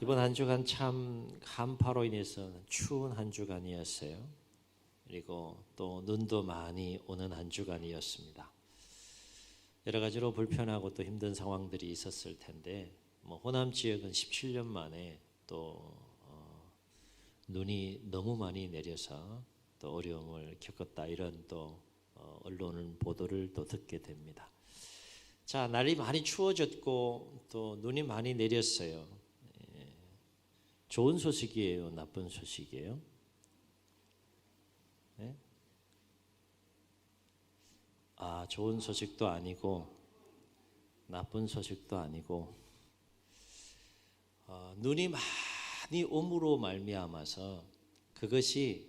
이번 한 주간 참 한파로 인해서 추운 한 주간이었어요. 그리고 또 눈도 많이 오는 한 주간이었습니다. 여러 가지로 불편하고 또 힘든 상황들이 있었을 텐데 뭐 호남 지역은 17년 만에 또 어, 눈이 너무 많이 내려서 또 어려움을 겪었다 이런 또 어, 언론 보도를 또 듣게 됩니다. 자 날이 많이 추워졌고 또 눈이 많이 내렸어요. 예. 좋은 소식이에요, 나쁜 소식이에요? 네? 아, 좋은 소식도 아니고 나쁜 소식도 아니고 어, 눈이 많이 옴으로 말미암아서 그것이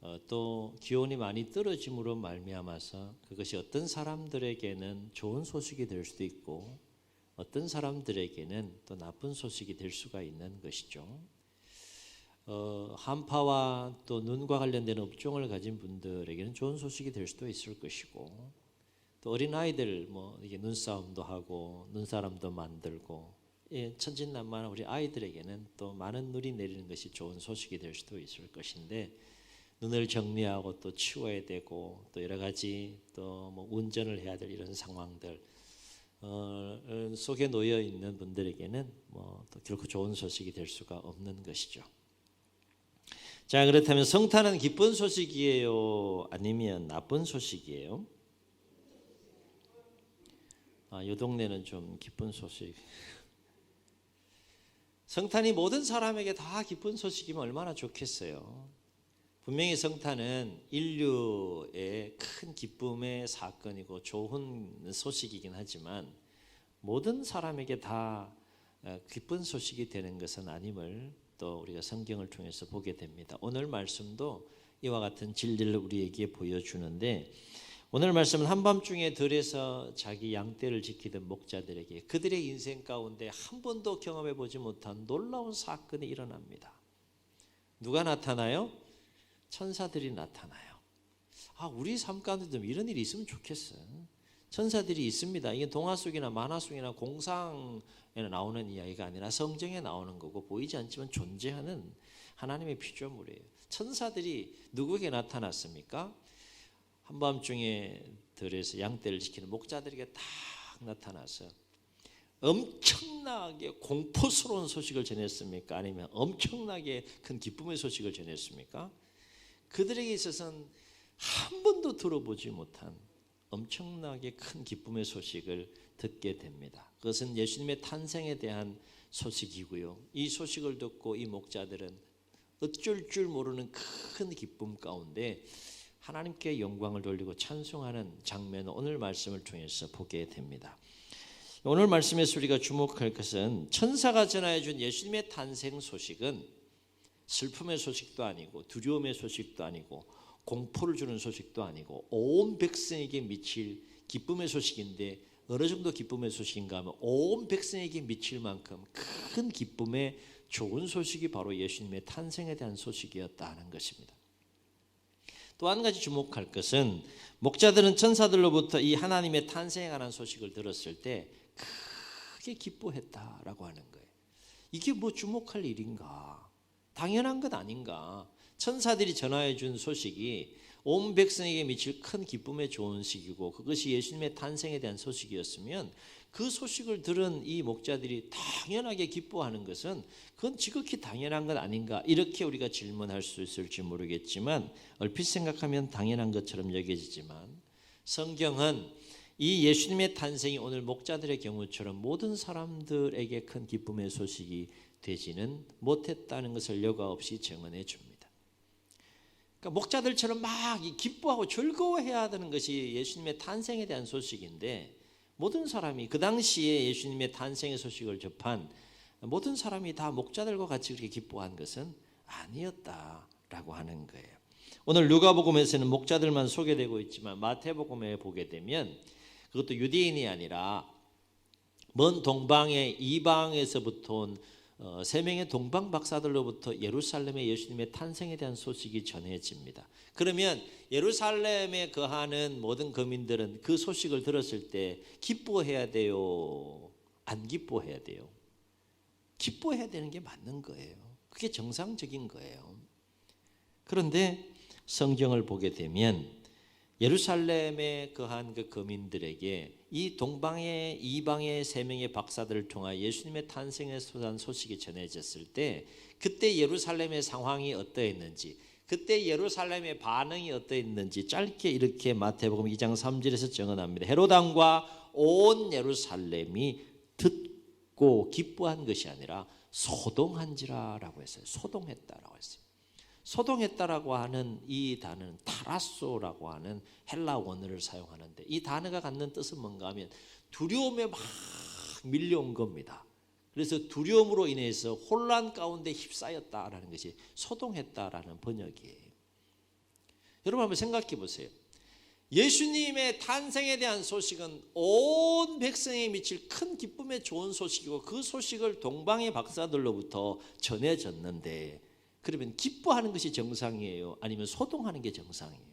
어, 또 기온이 많이 떨어짐으로 말미암아서 그것이 어떤 사람들에게는 좋은 소식이 될 수도 있고 어떤 사람들에게는 또 나쁜 소식이 될 수가 있는 것이죠. 어, 한파와 또 눈과 관련된 업종을 가진 분들에게는 좋은 소식이 될 수도 있을 것이고 또 어린 아이들 뭐 이게 눈싸움도 하고 눈사람도 만들고 예, 천진난만한 우리 아이들에게는 또 많은 눈이 내리는 것이 좋은 소식이 될 수도 있을 것인데 눈을 정리하고 또 치워야 되고 또 여러 가지 또 뭐 운전을 해야 될 이런 상황들 어, 어, 속에 놓여 있는 분들에게는 뭐 또 결코 좋은 소식이 될 수가 없는 것이죠. 자 그렇다면 성탄은 기쁜 소식이에요, 아니면 나쁜 소식이에요? 아, 이 동네는 좀 기쁜 소식. 성탄이 모든 사람에게 다 기쁜 소식이면 얼마나 좋겠어요. 분명히 성탄은 인류의 큰 기쁨의 사건이고 좋은 소식이긴 하지만 모든 사람에게 다 어, 기쁜 소식이 되는 것은 아님을 또 우리가 성경을 통해서 보게 됩니다. 오늘 말씀도 이와 같은 진리를 우리에게 보여주는데 오늘 말씀은 한밤중에 들에서 자기 양떼를 지키던 목자들에게 그들의 인생 가운데 한 번도 경험해 보지 못한 놀라운 사건이 일어납니다. 누가 나타나요? 천사들이 나타나요. 아, 우리 삶 가운데 좀 이런 일이 있으면 좋겠어. 천사들이 있습니다. 이게 동화 속이나 만화 속이나 공상에 나오는 이야기가 아니라 성경에 나오는 거고 보이지 않지만 존재하는 하나님의 피조물이에요. 천사들이 누구에게 나타났습니까? 한밤중에 들에서 양떼를 지키는 목자들에게 딱 나타나서 엄청나게 공포스러운 소식을 전했습니까? 아니면 엄청나게 큰 기쁨의 소식을 전했습니까? 그들에게 있어서는 한 번도 들어보지 못한 엄청나게 큰 기쁨의 소식을 듣게 됩니다. 그것은 예수님의 탄생에 대한 소식이고요. 이 소식을 듣고 이 목자들은 어쩔 줄 모르는 큰 기쁨 가운데 하나님께 영광을 돌리고 찬송하는 장면을 오늘 말씀을 통해서 보게 됩니다. 오늘 말씀에서 우리가 주목할 것은 천사가 전하여 준 예수님의 탄생 소식은 슬픔의 소식도 아니고 두려움의 소식도 아니고 공포를 주는 소식도 아니고 온 백성에게 미칠 기쁨의 소식인데 어느 정도 기쁨의 소식인가 하면 온 백성에게 미칠 만큼 큰 기쁨의 좋은 소식이 바로 예수님의 탄생에 대한 소식이었다는 것입니다. 또 한 가지 주목할 것은 목자들은 천사들로부터 이 하나님의 탄생에 관한 소식을 들었을 때 크게 기뻐했다라고 하는 거예요. 이게 뭐 주목할 일인가? 당연한 것 아닌가? 천사들이 전하여 준 소식이 온 백성에게 미칠 큰 기쁨의 좋은 시기고 그것이 예수님의 탄생에 대한 소식이었으면 그 소식을 들은 이 목자들이 당연하게 기뻐하는 것은 그건 지극히 당연한 것 아닌가 이렇게 우리가 질문할 수 있을지 모르겠지만 얼핏 생각하면 당연한 것처럼 여겨지지만 성경은 이 예수님의 탄생이 오늘 목자들의 경우처럼 모든 사람들에게 큰 기쁨의 소식이 되지는 못했다는 것을 여과 없이 증언해 줍니다. 그러니까 목자들처럼 막 기뻐하고 즐거워해야 되는 것이 예수님의 탄생에 대한 소식인데 모든 사람이 그 당시에 예수님의 탄생의 소식을 접한 모든 사람이 다 목자들과 같이 그렇게 기뻐한 것은 아니었다라고 하는 거예요. 오늘 누가복음에서는 목자들만 소개되고 있지만 마태복음에 보게 되면 그것도 유대인이 아니라 먼 동방의 이방에서부터 온 어, 세 명의 동방 박사들로부터 예루살렘의 예수님의 탄생에 대한 소식이 전해집니다. 그러면 예루살렘에 거하는 모든 거민들은 그 소식을 들었을 때 기뻐해야 돼요? 안 기뻐해야 돼요? 기뻐해야 되는 게 맞는 거예요. 그게 정상적인 거예요. 그런데 성경을 보게 되면 예루살렘에 거한 그 거민들에게 이 동방의 이방의 세 명의 박사들을 통하여 예수님의 탄생에 대한 소식이 전해졌을 때 그때 예루살렘의 상황이 어떠했는지 그때 예루살렘의 반응이 어떠했는지 짧게 이렇게 마태복음 2장 3절에서 정언합니다. 헤로당과 온 예루살렘이 듣고 기뻐한 것이 아니라 소동한지라라고 했어요. 소동했다라고 했어요. 소동했다라고 하는 이 단어는 타라소라고 하는 헬라 원어를 사용하는데 이 단어가 갖는 뜻은 뭔가 하면 두려움에 막 밀려온 겁니다. 그래서 두려움으로 인해서 혼란 가운데 휩싸였다라는 것이 소동했다라는 번역이에요. 여러분 한번 생각해 보세요. 예수님의 탄생에 대한 소식은 온 백성에 미칠 큰 기쁨의 좋은 소식이고 그 소식을 동방의 박사들로부터 전해졌는데 그러면 기뻐하는 것이 정상이에요? 아니면 소동하는 게 정상이에요?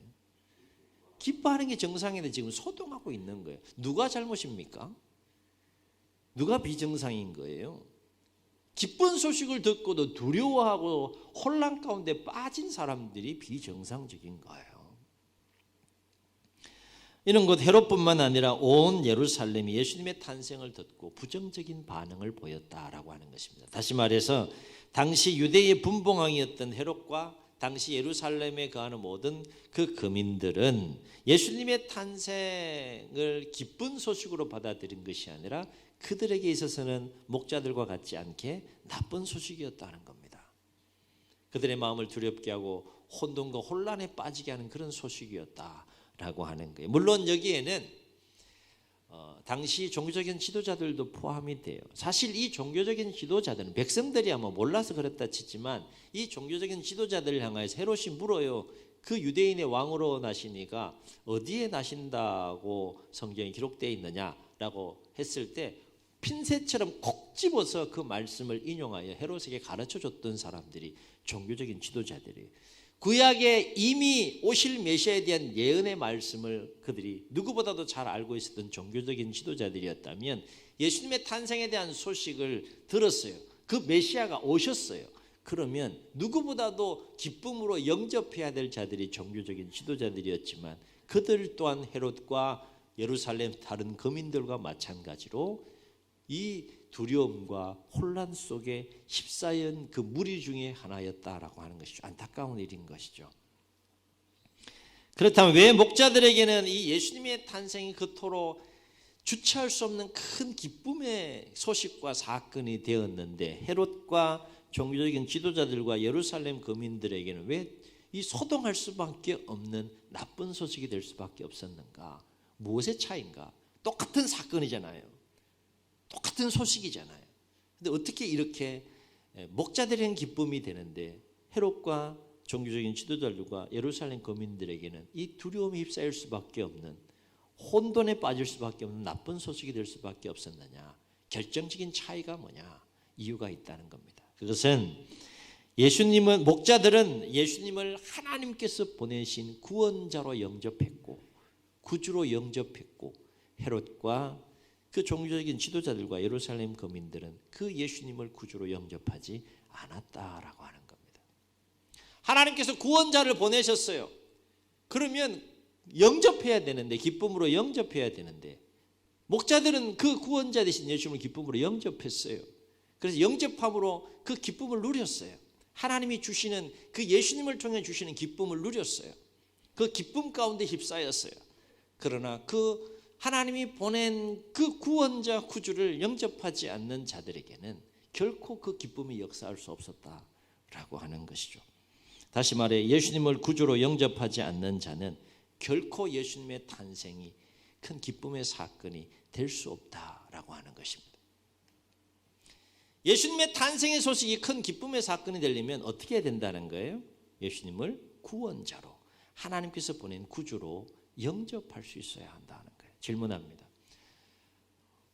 기뻐하는 게 정상인데 지금 소동하고 있는 거예요. 누가 잘못입니까? 누가 비정상인 거예요? 기쁜 소식을 듣고도 두려워하고 혼란 가운데 빠진 사람들이 비정상적인 거예요. 이런 것 헤롯뿐만 아니라 온 예루살렘이 예수님의 탄생을 듣고 부정적인 반응을 보였다라고 하는 것입니다. 다시 말해서 당시 유대의 분봉왕이었던 헤롯과 당시 예루살렘에 거하는 모든 그 거민들은 예수님의 탄생을 기쁜 소식으로 받아들인 것이 아니라 그들에게 있어서는 목자들과 같지 않게 나쁜 소식이었다는 겁니다. 그들의 마음을 두렵게 하고 혼돈과 혼란에 빠지게 하는 그런 소식이었다라고 하는 거예요. 물론 여기에는 어, 당시 종교적인 지도자들도 포함이 돼요. 사실 이 종교적인 지도자들은 백성들이 아마 몰라서 그랬다 치지만 이 종교적인 지도자들을 향하여서 헤롯이 물어요. 그 유대인의 왕으로 나시니까 어디에 나신다고 성경에 기록되어 있느냐라고 했을 때 핀셋처럼 콕 집어서 그 말씀을 인용하여 헤롯에게 가르쳐 줬던 사람들이 종교적인 지도자들이에요. 구약에 이미 오실 메시아에 대한 예언의 말씀을 그들이 누구보다도 잘 알고 있었던 종교적인 지도자들이었다면 예수님의 탄생에 대한 소식을 들었어요. 그 메시아가 오셨어요. 그러면 누구보다도 기쁨으로 영접해야 될 자들이 종교적인 지도자들이었지만 그들 또한 헤롯과 예루살렘 다른 거민들과 마찬가지로 이 두려움과 혼란 속에 휩싸인 그 무리 중에 하나였다라고 하는 것이죠. 안타까운 일인 것이죠. 그렇다면 왜 목자들에게는 이 예수님의 탄생이 그토록 주체할 수 없는 큰 기쁨의 소식과 사건이 되었는데 헤롯과 종교적인 지도자들과 예루살렘 거민들에게는 왜 이 소동할 수밖에 없는 나쁜 소식이 될 수밖에 없었는가? 무엇의 차인가? 똑같은 사건이잖아요. 똑같은 소식이잖아요. 근데 어떻게 이렇게 목자들에게는 기쁨이 되는데 헤롯과 종교적인 지도자들과 예루살렘 거민들에게는 이 두려움에 휩싸일 수밖에 없는 혼돈에 빠질 수밖에 없는 나쁜 소식이 될 수밖에 없었느냐? 결정적인 차이가 뭐냐? 이유가 있다는 겁니다. 그것은 예수님은 목자들은 예수님을 하나님께서 보내신 구원자로 영접했고 구주로 영접했고 헤롯과 그 종교적인 지도자들과 예루살렘 거민들은 그 예수님을 구주로 영접하지 않았다라고 하는 겁니다. 하나님께서 구원자를 보내셨어요. 그러면 영접해야 되는데 기쁨으로 영접해야 되는데 목자들은 그 구원자 되신 예수님을 기쁨으로 영접했어요. 그래서 영접함으로 그 기쁨을 누렸어요. 하나님이 주시는 그 예수님을 통해 주시는 기쁨을 누렸어요. 그 기쁨 가운데 휩싸였어요. 그러나 그 하나님이 보낸 그 구원자 구주를 영접하지 않는 자들에게는 결코 그 기쁨이 역사할 수 없었다라고 하는 것이죠. 다시 말해 예수님을 구주로 영접하지 않는 자는 결코 예수님의 탄생이 큰 기쁨의 사건이 될 수 없다라고 하는 것입니다. 예수님의 탄생의 소식이 큰 기쁨의 사건이 되려면 어떻게 해야 된다는 거예요? 예수님을 구원자로 하나님께서 보낸 구주로 영접할 수 있어야 한다는. 질문합니다.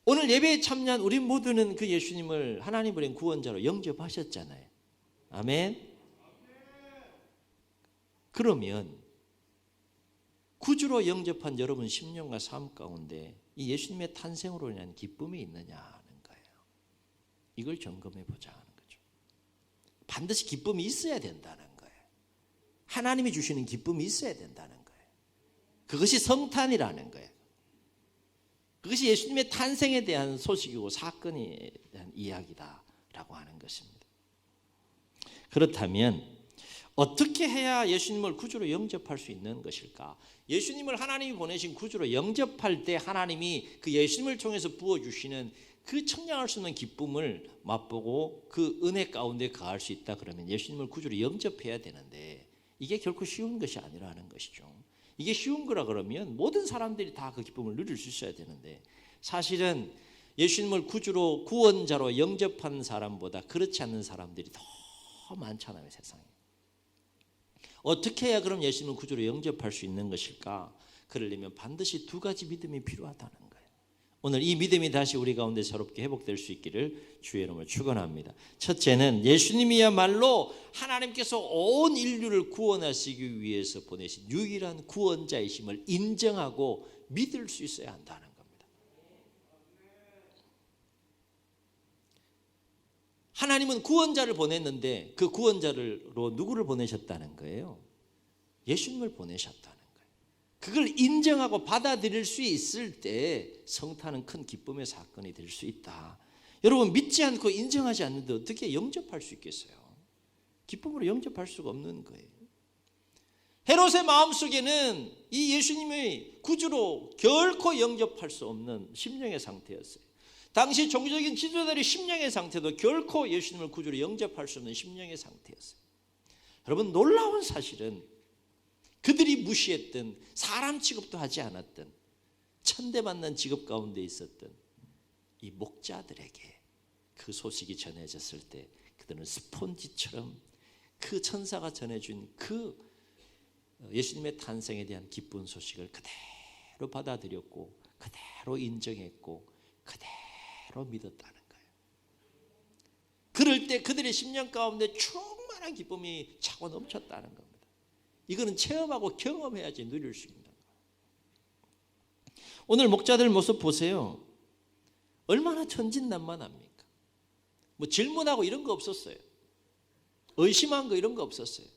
오늘 예배에 참여한 우리 모두는 그 예수님을 하나님 보낸 구원자로 영접하셨잖아요. 아멘. 그러면 구주로 영접한 여러분 심령과 삶 가운데 이 예수님의 탄생으로 인한 기쁨이 있느냐 하는 거예요. 이걸 점검해 보자 하는 거죠. 반드시 기쁨이 있어야 된다는 거예요. 하나님이 주시는 기쁨이 있어야 된다는 거예요. 그것이 성탄이라는 거예요. 그것이 예수님의 탄생에 대한 소식이고 사건에 대한 이야기다라고 하는 것입니다. 그렇다면 어떻게 해야 예수님을 구주로 영접할 수 있는 것일까? 예수님을 하나님이 보내신 구주로 영접할 때 하나님이 그 예수님을 통해서 부어 주시는 그 청량할 수 없는 기쁨을 맛보고 그 은혜 가운데 가할 수 있다 그러면 예수님을 구주로 영접해야 되는데 이게 결코 쉬운 것이 아니라는 것이죠. 이게 쉬운 거라 그러면 모든 사람들이 다 그 기쁨을 누릴 수 있어야 되는데 사실은 예수님을 구주로 구원자로 영접한 사람보다 그렇지 않는 사람들이 더 많잖아요 세상에. 어떻게 해야 그럼 예수님을 구주로 영접할 수 있는 것일까? 그러려면 반드시 두 가지 믿음이 필요하다는. 오늘 이 믿음이 다시 우리 가운데 새롭게 회복될 수 있기를 주의 이름으로 축원합니다. 첫째는 예수님이야말로 하나님께서 온 인류를 구원하시기 위해서 보내신 유일한 구원자이심을 인정하고 믿을 수 있어야 한다는 겁니다. 하나님은 구원자를 보냈는데 그 구원자로 누구를 보내셨다는 거예요? 예수님을 보내셨다는. 그걸 인정하고 받아들일 수 있을 때 성탄은 큰 기쁨의 사건이 될 수 있다. 여러분 믿지 않고 인정하지 않는데 어떻게 영접할 수 있겠어요? 기쁨으로 영접할 수가 없는 거예요. 헤롯의 마음속에는 이 예수님의 구주로 결코 영접할 수 없는 심령의 상태였어요. 당시 종교적인 지도자들의 심령의 상태도 결코 예수님을 구주로 영접할 수 없는 심령의 상태였어요. 여러분 놀라운 사실은 그들이 무시했던 사람 취급도 하지 않았던 천대받는 직업 가운데 있었던 이 목자들에게 그 소식이 전해졌을 때 그들은 스폰지처럼 그 천사가 전해준 그 예수님의 탄생에 대한 기쁜 소식을 그대로 받아들였고 그대로 인정했고 그대로 믿었다는 거예요. 그럴 때 그들의 심령 가운데 충만한 기쁨이 차고 넘쳤다는 겁니다. 이거는 체험하고 경험해야지 누릴 수 있는. 오늘 목자들 모습 보세요. 얼마나 천진난만합니까? 뭐 질문하고 이런 거 없었어요. 의심한 거 이런 거 없었어요.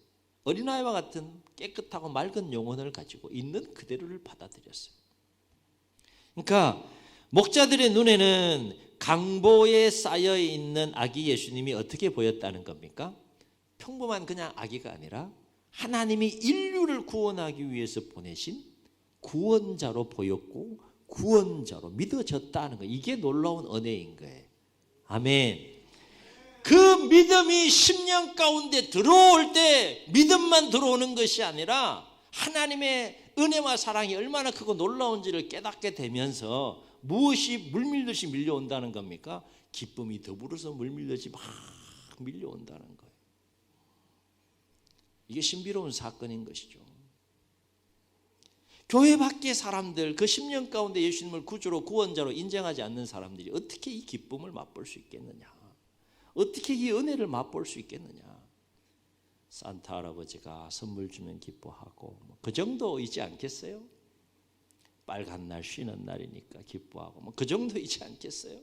어린아이와 같은 깨끗하고 맑은 영혼을 가지고 있는 그대로를 받아들였어요. 그러니까 목자들의 눈에는 강보에 쌓여 있는 아기 예수님이 어떻게 보였다는 겁니까? 평범한 그냥 아기가 아니라 하나님이 인류를 구원하기 위해서 보내신 구원자로 보였고 구원자로 믿어졌다는 거 이게 놀라운 은혜인 거예요. 아멘. 그 믿음이 10년 가운데 들어올 때 믿음만 들어오는 것이 아니라 하나님의 은혜와 사랑이 얼마나 크고 놀라운지를 깨닫게 되면서 무엇이 물밀듯이 밀려온다는 겁니까? 기쁨이 더불어서 물밀듯이 막 밀려온다는 거예요. 이게 신비로운 사건인 것이죠. 교회 밖의 사람들, 그 10년 가운데 예수님을 구주로 구원자로 인정하지 않는 사람들이 어떻게 이 기쁨을 맛볼 수 있겠느냐? 어떻게 이 은혜를 맛볼 수 있겠느냐? 산타 할아버지가 선물 주면 기뻐하고 뭐그 정도이지 않겠어요? 빨간 날 쉬는 날이니까 기뻐하고 뭐 그 정도이지 않겠어요?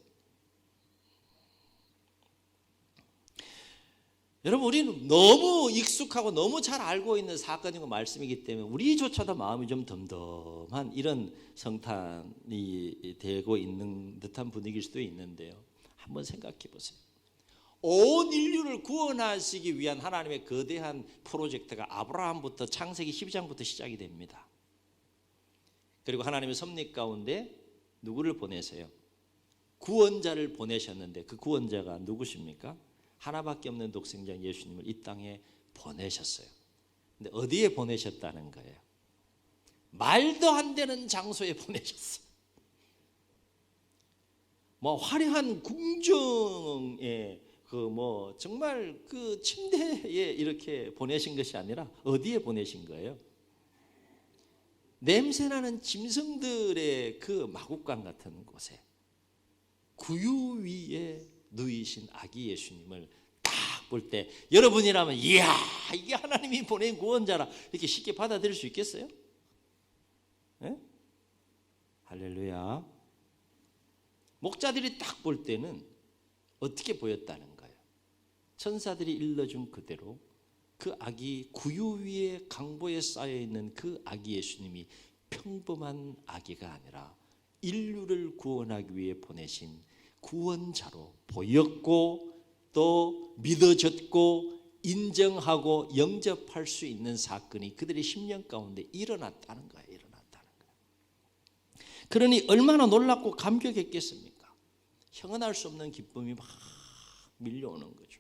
여러분 우리는 너무 익숙하고 너무 잘 알고 있는 사건이고 말씀이기 때문에 우리조차도 마음이 좀 덤덤한 이런 성탄이 되고 있는 듯한 분위기일 수도 있는데요. 한번 생각해 보세요. 온 인류를 구원하시기 위한 하나님의 거대한 프로젝트가 아브라함부터 창세기 12장부터 시작이 됩니다. 그리고 하나님의 섭리 가운데 누구를 보내세요? 구원자를 보내셨는데 그 구원자가 누구십니까? 하나밖에 없는 독생자 예수님을 이 땅에 보내셨어요. 근데 어디에 보내셨다는 거예요? 말도 안 되는 장소에 보내셨어요. 뭐 화려한 궁정에 그 뭐 정말 그 침대에 이렇게 보내신 것이 아니라 어디에 보내신 거예요? 냄새나는 짐승들의 그 마국간 같은 곳에 구유 위에 누이신 아기 예수님을 딱 볼 때 여러분이라면 이야 이게 하나님이 보낸 구원자라 이렇게 쉽게 받아들일 수 있겠어요? 네? 할렐루야. 목자들이 딱 볼 때는 어떻게 보였다는 거예요? 천사들이 일러준 그대로 그 아기 구유 위에 강보에 쌓여 있는 그 아기 예수님이 평범한 아기가 아니라 인류를 구원하기 위해 보내신 구원자로 보였고 또 믿어졌고 인정하고 영접할 수 있는 사건이 그들의 심령 가운데 일어났다는 거예요. 일어났다는 거예요. 그러니 얼마나 놀랍고 감격했겠습니까? 형언할 수 없는 기쁨이 막 밀려오는 거죠.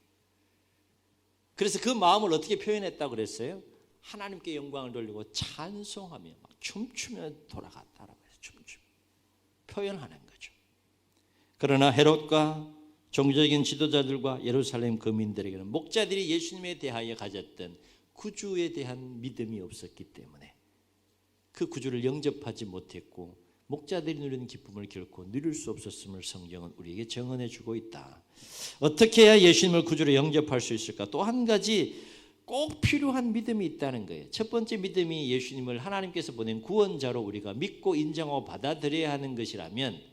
그래서 그 마음을 어떻게 표현했다고 그랬어요? 하나님께 영광을 돌리고 찬송하며 막 춤추며 돌아갔다라고 해서 춤추며 표현하는. 그러나 헤롯과 종교적인 지도자들과 예루살렘 거민들에게는 목자들이 예수님에 대하여 가졌던 구주에 대한 믿음이 없었기 때문에 그 구주를 영접하지 못했고 목자들이 누리는 기쁨을 결코 누릴 수 없었음을 성경은 우리에게 정언해 주고 있다. 어떻게 해야 예수님을 구주로 영접할 수 있을까? 또 한 가지 꼭 필요한 믿음이 있다는 거예요. 첫 번째 믿음이 예수님을 하나님께서 보낸 구원자로 우리가 믿고 인정하고 받아들여야 하는 것이라면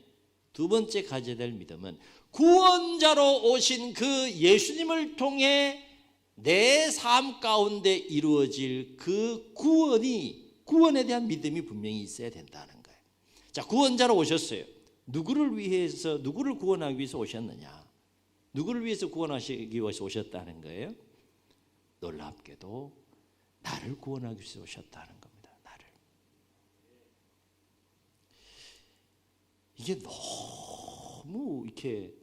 두 번째 가져야 될 믿음은 구원자로 오신 그 예수님을 통해 내 삶 가운데 이루어질 그 구원이 구원에 대한 믿음이 분명히 있어야 된다는 거예요. 자, 구원자로 오셨어요. 누구를 위해서 누구를 구원하기 위해서 오셨느냐? 누구를 위해서 구원하시기 위해서 오셨다는 거예요? 놀랍게도 나를 구원하기 위해서 오셨다는 겁니다. 나를. 이게 너무 이렇게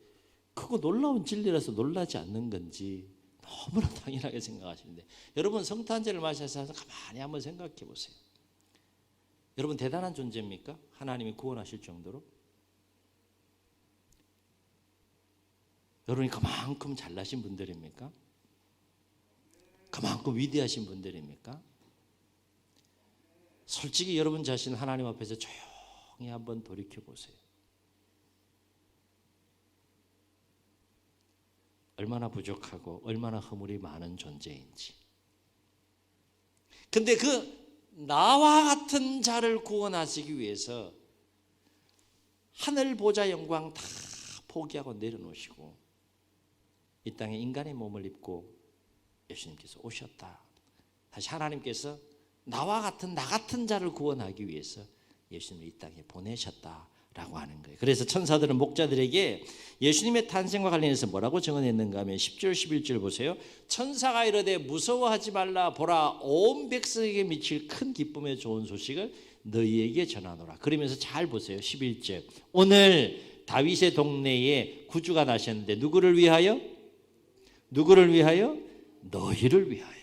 크고 놀라운 진리라서 놀라지 않는 건지 너무나 당연하게 생각하시는데 여러분 성탄절을 맞이해서 가만히 한번 생각해 보세요. 여러분 대단한 존재입니까? 하나님이 구원하실 정도로? 여러분이 그만큼 잘나신 분들입니까? 그만큼 위대하신 분들입니까? 솔직히 여러분 자신 하나님 앞에서 조용히 한번 돌이켜 보세요. 얼마나 부족하고 얼마나 허물이 많은 존재인지. 근데 그 나와 같은 자를 구원하시기 위해서 하늘 보좌 영광 다 포기하고 내려놓으시고 이 땅에 인간의 몸을 입고 예수님께서 오셨다. 다시 하나님께서 나와 같은 나 같은 자를 구원하기 위해서 예수님을 이 땅에 보내셨다 라고 하는 거예요. 그래서 천사들은 목자들에게 예수님의 탄생과 관련해서 뭐라고 정언했는가 하면 10절 11절 보세요. 천사가 이르되 무서워하지 말라 보라 온 백성에게 미칠 큰 기쁨의 좋은 소식을 너희에게 전하노라. 그러면서 잘 보세요. 11절. 오늘 다윗의 동네에 구주가 나셨는데 누구를 위하여? 누구를 위하여? 너희를 위하여.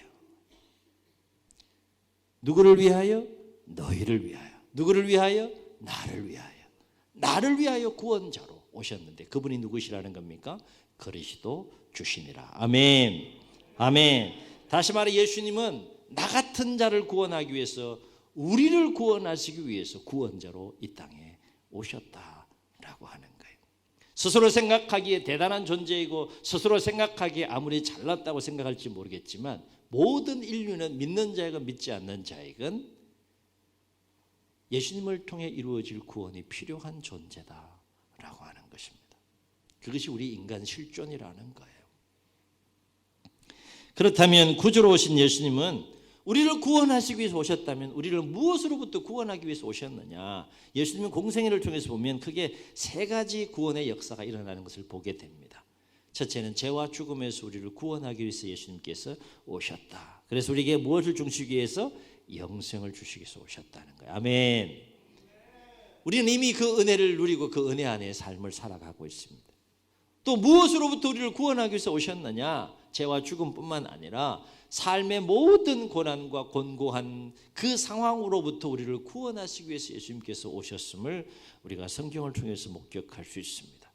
누구를 위하여? 너희를 위하여. 누구를 위하여? 나를 위하여. 나를 위하여 구원자로 오셨는데 그분이 누구시라는 겁니까? 그리스도 주시니라. 아멘. 아멘. 다시 말해 예수님은 나 같은 자를 구원하기 위해서 우리를 구원하시기 위해서 구원자로 이 땅에 오셨다라고 하는 거예요. 스스로 생각하기에 대단한 존재이고 스스로 생각하기에 아무리 잘났다고 생각할지 모르겠지만 모든 인류는 믿는 자이건 믿지 않는 자이건 예수님을 통해 이루어질 구원이 필요한 존재다라고 하는 것입니다. 그것이 우리 인간 실존이라는 거예요. 그렇다면 구주로 오신 예수님은 우리를 구원하시기 위해서 오셨다면 우리를 무엇으로부터 구원하기 위해서 오셨느냐? 예수님은 공생애를 통해서 보면 크게 세 가지 구원의 역사가 일어나는 것을 보게 됩니다. 첫째는 죄와 죽음에서 우리를 구원하기 위해서 예수님께서 오셨다. 그래서 우리에게 무엇을 주시기 위해서 영생을 주시기 위해서 오셨다는 거예요. 아멘. 우리는 이미 그 은혜를 누리고 그 은혜 안에 삶을 살아가고 있습니다. 또 무엇으로부터 우리를 구원하기 위해서 오셨느냐? 죄와 죽음뿐만 아니라 삶의 모든 고난과 곤고한 그 상황으로부터 우리를 구원하시기 위해서 예수님께서 오셨음을 우리가 성경을 통해서 목격할 수 있습니다.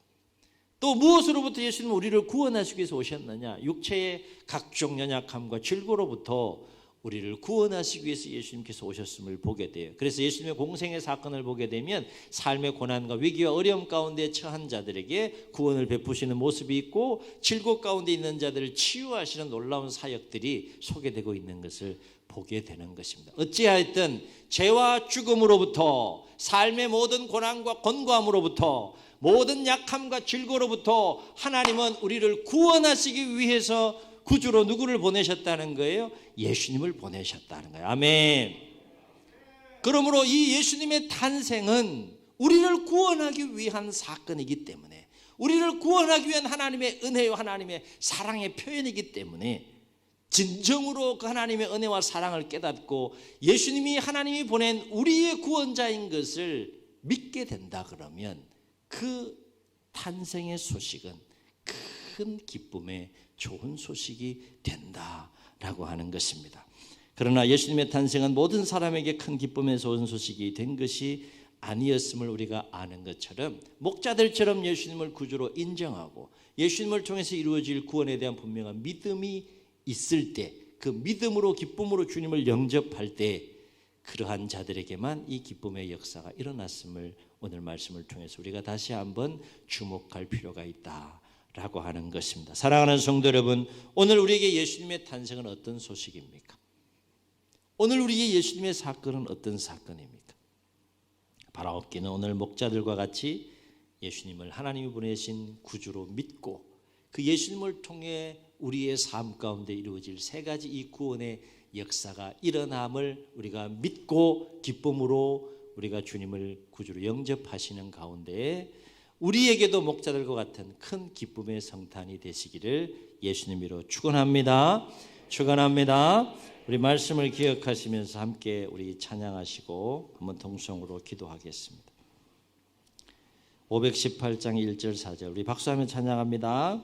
또 무엇으로부터 예수님은 우리를 구원하시기 위해서 오셨느냐? 육체의 각종 연약함과 질고로부터 우리를 구원하시기 위해서 예수님께서 오셨음을 보게 돼요. 그래서 예수님의 공생의 사건을 보게 되면 삶의 고난과 위기와 어려움 가운데 처한 자들에게 구원을 베푸시는 모습이 있고 질곡 가운데 있는 자들을 치유하시는 놀라운 사역들이 소개되고 있는 것을 보게 되는 것입니다. 어찌하였든 죄와 죽음으로부터 삶의 모든 고난과 권고함으로부터 모든 약함과 질고로부터 하나님은 우리를 구원하시기 위해서 구주로 누구를 보내셨다는 거예요? 예수님을 보내셨다는 거예요. 아멘. 그러므로 이 예수님의 탄생은 우리를 구원하기 위한 사건이기 때문에 우리를 구원하기 위한 하나님의 은혜요 하나님의 사랑의 표현이기 때문에 진정으로 그 하나님의 은혜와 사랑을 깨닫고 예수님이 하나님이 보낸 우리의 구원자인 것을 믿게 된다 그러면 그 탄생의 소식은 큰 기쁨의 좋은 소식이 된다라고 하는 것입니다. 그러나 예수님의 탄생은 모든 사람에게 큰 기쁨의 좋은 소식이 된 것이 아니었음을 우리가 아는 것처럼 목자들처럼 예수님을 구주로 인정하고 예수님을 통해서 이루어질 구원에 대한 분명한 믿음이 있을 때 그 믿음으로 기쁨으로 주님을 영접할 때 그러한 자들에게만 이 기쁨의 역사가 일어났음을 오늘 말씀을 통해서 우리가 다시 한번 주목할 필요가 있다 라고 하는 것입니다. 사랑하는 성도 여러분, 오늘 우리에게 예수님의 탄생은 어떤 소식입니까? 오늘 우리의 예수님의 사건은 어떤 사건입니까? 바라옵기는 오늘 목자들과 같이 예수님을 하나님이 보내신 구주로 믿고 그 예수님을 통해 우리의 삶 가운데 이루어질 세 가지 이 구원의 역사가 일어남을 우리가 믿고 기쁨으로 우리가 주님을 구주로 영접하시는 가운데 우리에게도 목자들과 같은 큰 기쁨의 성탄이 되시기를 예수님으로 축원합니다. 축원합니다. 우리 말씀을 기억하시면서 함께 우리 찬양하시고 한번 동성으로 기도하겠습니다. 518장 1절 4절 우리 박수하며 찬양합니다.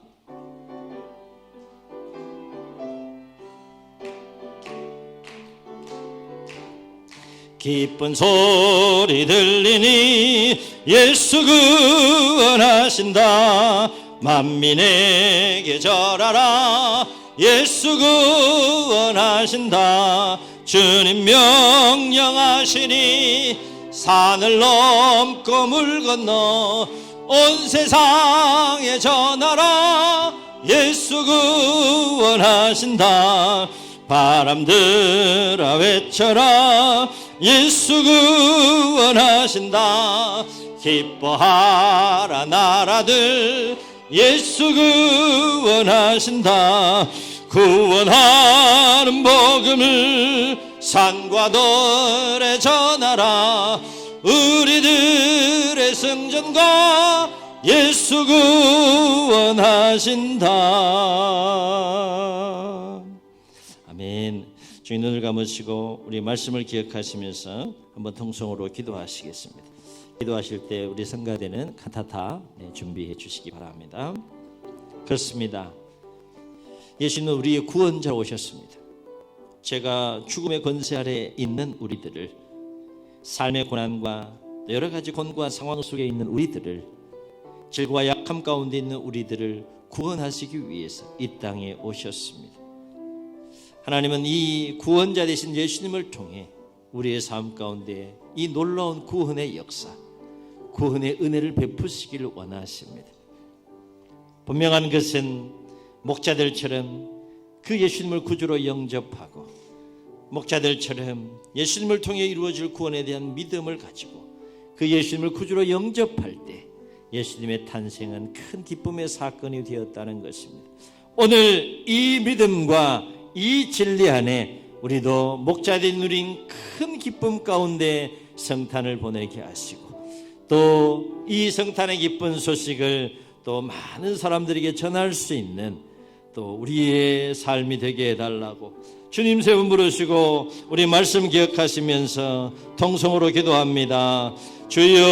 기쁜 소리 들리니 예수 구원하신다. 만민에게 절하라. 예수 구원하신다. 주님 명령하시니 산을 넘고 물 건너 온 세상에 전하라. 예수 구원하신다. 바람들아 외쳐라 예수 구원하신다. 기뻐하라 나라들. 예수 구원하신다. 구원하는 복음을 산과 돌에 전하라. 우리들의 승전과 예수 구원하신다. 주님 눈을 감으시고 우리 말씀을 기억하시면서 한번 통성으로 기도하시겠습니다. 기도하실 때 우리 성가대는 카타타 네, 준비해 주시기 바랍니다. 그렇습니다. 예수님은 우리의 구원자 오셨습니다. 제가 죽음의 권세 아래 있는 우리들을 삶의 고난과 여러 가지 곤고한 상황 속에 있는 우리들을 질과 약함 가운데 있는 우리들을 구원하시기 위해서 이 땅에 오셨습니다. 하나님은 이 구원자 되신 예수님을 통해 우리의 삶 가운데 이 놀라운 구원의 역사, 구원의 은혜를 베푸시기를 원하십니다. 분명한 것은 목자들처럼 그 예수님을 구주로 영접하고 목자들처럼 예수님을 통해 이루어질 구원에 대한 믿음을 가지고 그 예수님을 구주로 영접할 때 예수님의 탄생은 큰 기쁨의 사건이 되었다는 것입니다. 오늘 이 믿음과 이 진리 안에 우리도 목자된 누린 큰 기쁨 가운데 성탄을 보내게 하시고 또 이 성탄의 기쁜 소식을 또 많은 사람들에게 전할 수 있는 또 우리의 삶이 되게 해달라고 주님 세분 부르시고 우리 말씀 기억하시면서 통성으로 기도합니다. 주여